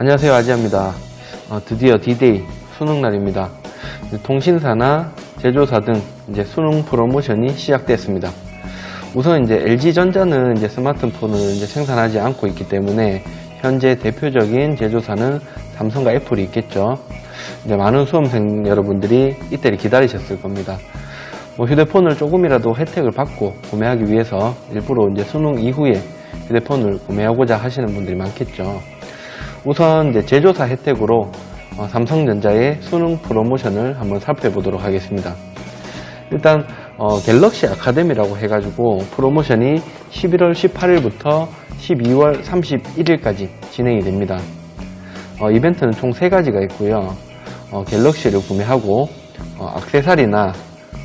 안녕하세요 아지아입니다. 어, 드디어 D-Day 수능날입니다. 통신사나 제조사 등 이제 수능 프로모션이 시작됐습니다. 우선 이제 LG전자는 이제 스마트폰을 이제 생산하지 않고 있기 때문에 현재 대표적인 제조사는 삼성과 애플이 있겠죠. 이제 많은 수험생 여러분들이 이때를 기다리셨을 겁니다. 뭐 휴대폰을 조금이라도 혜택을 받고 구매하기 위해서 일부러 이제 수능 이후에 휴대폰을 구매하고자 하시는 분들이 많겠죠. 우선 이제 제조사 혜택으로 어, 삼성전자의 수능 프로모션을 한번 살펴보도록 하겠습니다. 일단 어, 갤럭시 아카데미라고 해가지고 프로모션이 11월 18일부터 12월 31일까지 진행이 됩니다. 어, 이벤트는 총 3가지가 있고요. 어, 갤럭시를 구매하고 어, 액세서리나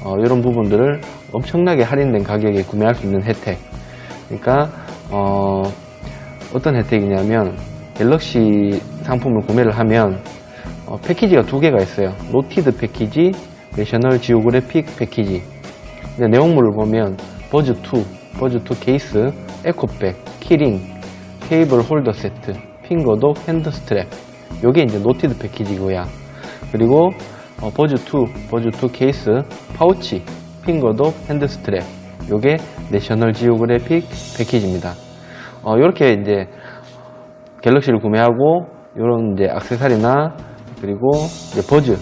어, 이런 부분들을 엄청나게 할인된 가격에 구매할 수 있는 혜택. 그러니까 어, 어떤 혜택이냐면 갤럭시 상품을 구매를 하면 어, 패키지가 두 개가 있어요. 노티드 패키지, 내셔널 지오그래픽 패키지. 내용물을 보면 버즈2, 버즈2 케이스, 에코백, 키링, 케이블 홀더 세트, 핑거독, 핸드 스트랩. 요게 이제 노티드 패키지고요. 그리고 어, 버즈2, 버즈2 케이스, 파우치, 핑거독, 핸드 스트랩. 요게 내셔널 지오그래픽 패키지입니다. 어, 요렇게 이제 갤럭시를 구매하고 요런 이제 액세서리나 그리고 이제 버즈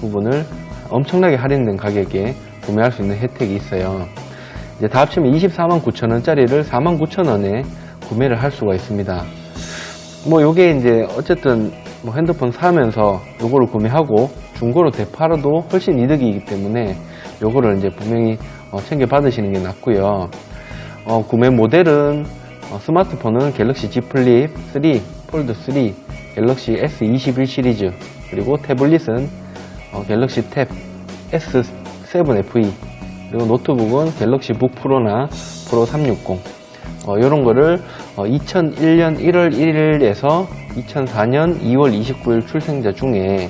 부분을 엄청나게 할인된 가격에 구매할 수 있는 혜택이 있어요. 이제 다 합치면 24만 9천 원짜리를 4만 9천 원에 구매를 할 수가 있습니다. 뭐 요게 이제 어쨌든 뭐 핸드폰 사면서 요거를 구매하고 중고로 되팔아도 훨씬 이득이기 때문에 요거를 이제 분명히 어, 챙겨 받으시는 게 낫고요. 어, 구매 모델은 어, 스마트폰은 갤럭시 Z 플립 3, 폴드 3, 갤럭시 S21 시리즈 그리고 태블릿은 어, 갤럭시 탭 S7 FE 그리고 노트북은 갤럭시 북 프로나 프로 360 어, 이런 거를 2001년 1월 1일에서 2004년 2월 29일 출생자 중에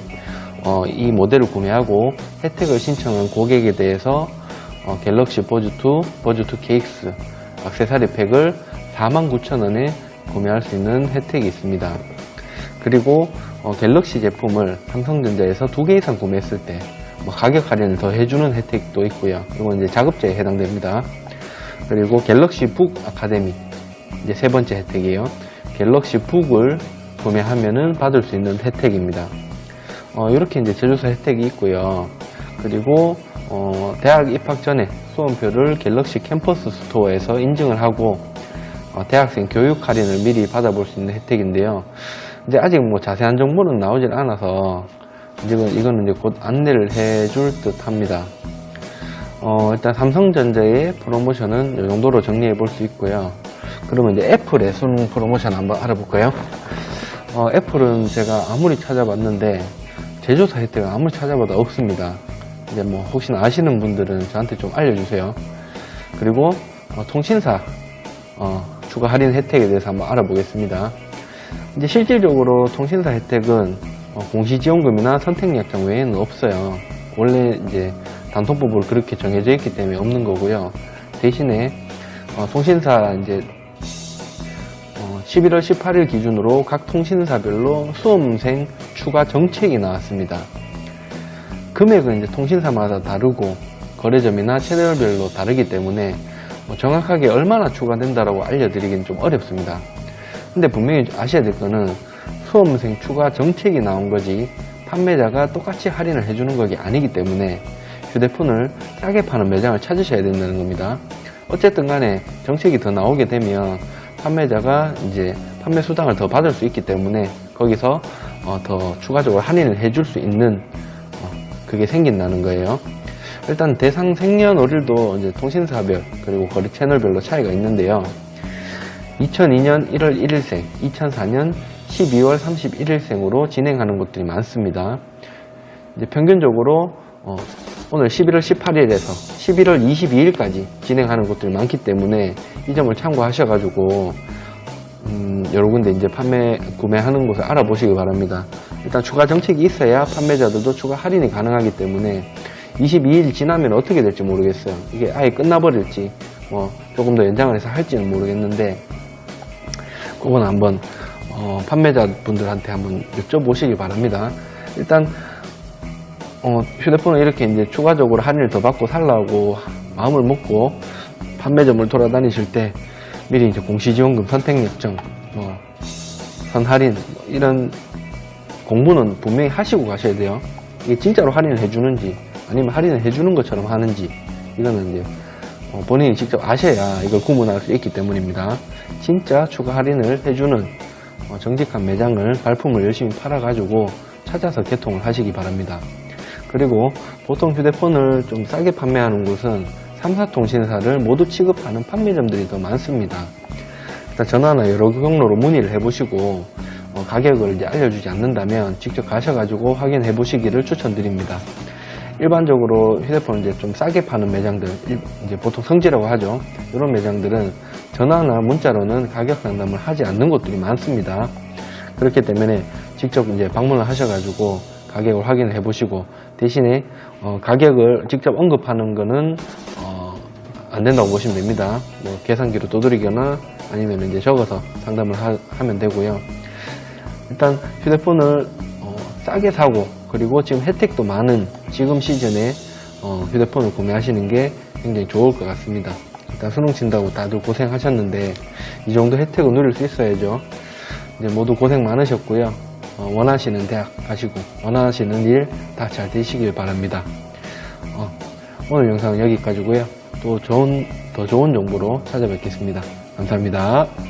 어, 이 모델을 구매하고 혜택을 신청한 고객에 대해서 어, 갤럭시 버즈2, 버즈2 KX 액세서리 팩을 49,000원에 구매할 수 있는 혜택이 있습니다. 그리고 어, 갤럭시 제품을 삼성전자에서 두 개 이상 구매했을 때 뭐 가격 할인을 더 해주는 혜택도 있고요. 이건 이제 자급제에 해당됩니다. 그리고 갤럭시 북 아카데미 이제 세 번째 혜택이에요. 갤럭시 북을 구매하면은 받을 수 있는 혜택입니다. 어, 이렇게 이제 제조사 혜택이 있고요. 그리고 어, 대학 입학 전에 수험표를 갤럭시 캠퍼스 스토어에서 인증을 하고 어, 대학생 교육 할인을 미리 받아볼 수 있는 혜택인데요. 이제 아직 뭐 자세한 정보는 나오질 않아서 지금 이거는 이제 곧 안내를 해줄 듯 합니다. 어, 일단 삼성전자의 프로모션은 이 정도로 정리해 볼 수 있고요. 그러면 이제 애플의 수능 프로모션 한번 알아볼까요? 어, 애플은 제가 아무리 찾아봤는데 제조사 혜택은 아무리 찾아봐도 없습니다. 이제 뭐 혹시나 아시는 분들은 저한테 좀 알려주세요. 그리고 어, 통신사 어, 추가 할인 혜택에 대해서 한번 알아보겠습니다. 이제 실질적으로 통신사 혜택은 어, 공시지원금이나 선택약정 외에는 없어요. 원래 이제 단통법으로 그렇게 정해져 있기 때문에 없는 거고요. 대신에 어, 통신사 이제 어, 11월 18일 기준으로 각 통신사별로 수험생 추가 정책이 나왔습니다. 금액은 이제 통신사마다 다르고 거래점이나 채널별로 다르기 때문에 뭐 정확하게 얼마나 추가된다라고 알려드리기는 좀 어렵습니다. 근데 분명히 아셔야 될 거는 수험생 추가 정책이 나온 거지 판매자가 똑같이 할인을 해주는 것이 아니기 때문에 휴대폰을 싸게 파는 매장을 찾으셔야 된다는 겁니다. 어쨌든 간에 정책이 더 나오게 되면 판매자가 이제 판매 수당을 더 받을 수 있기 때문에 거기서 어, 더 추가적으로 할인을 해줄 수 있는 어, 그게 생긴다는 거예요. 일단 대상 생년월일도 이제 통신사별 그리고 거래 채널별로 차이가 있는데요. 2002년 1월 1일생, 2004년 12월 31일생으로 진행하는 곳들이 많습니다. 이제 평균적으로 어, 오늘 11월 18일에서 11월 22일까지 진행하는 곳들이 많기 때문에 이 점을 참고하셔가지고 음, 여러 군데 이제 판매 구매하는 곳을 알아보시기 바랍니다. 일단 추가 정책이 있어야 판매자들도 추가 할인이 가능하기 때문에 22일 지나면 어떻게 될지 모르겠어요. 이게 아예 끝나버릴지 뭐 조금 더 연장을 해서 할지는 모르겠는데 그건 한번 어, 판매자분들한테 한번 여쭤보시기 바랍니다. 일단 어, 휴대폰을 이렇게 이제 추가적으로 할인을 더 받고 살라고 마음을 먹고 판매점을 돌아다니실 때 미리 이제 공시지원금 선택약정, 뭐, 선할인, 뭐 이런 공부는 분명히 하시고 가셔야 돼요. 이게 진짜로 할인을 해주는지, 아니면 할인을 해주는 것처럼 하는지, 이거는 이제 어, 본인이 직접 아셔야 이걸 구분할 수 있기 때문입니다. 진짜 추가 할인을 해주는 어, 정직한 매장을 발품을 열심히 팔아가지고 찾아서 개통을 하시기 바랍니다. 그리고 보통 휴대폰을 좀 싸게 판매하는 곳은 3사 통신사를 모두 취급하는 판매점들이 더 많습니다. 일단 전화나 여러 경로로 문의를 해보시고 어, 가격을 이제 알려주지 않는다면 직접 가셔가지고 확인해 보시기를 추천드립니다. 일반적으로 휴대폰을 이제 좀 싸게 파는 매장들, 일- 이제 보통 성지라고 하죠. 이런 매장들은 전화나 문자로는 가격 상담을 하지 않는 곳들이 많습니다. 그렇기 때문에 직접 이제 방문을 하셔가지고 가격을 확인을 해보시고 대신에 어, 가격을 직접 언급하는 거는 어, 안 된다고 보시면 됩니다. 뭐 계산기로 두드리거나 아니면 이제 적어서 상담을 하, 면 되고요. 일단 휴대폰을 어, 싸게 사고 그리고 지금 혜택도 많은 지금 시즌에 어, 휴대폰을 구매하시는 게 굉장히 좋을 것 같습니다. 일단 수능 친다고 다들 고생하셨는데 이 정도 혜택을 누릴 수 있어야죠. 이제 모두 고생 많으셨고요. 어, 원하시는 대학 가시고 원하시는 일 다 잘 되시길 바랍니다. 어, 오늘 영상은 여기까지고요. 또 좋은 더 좋은 정보로 찾아뵙겠습니다. 감사합니다.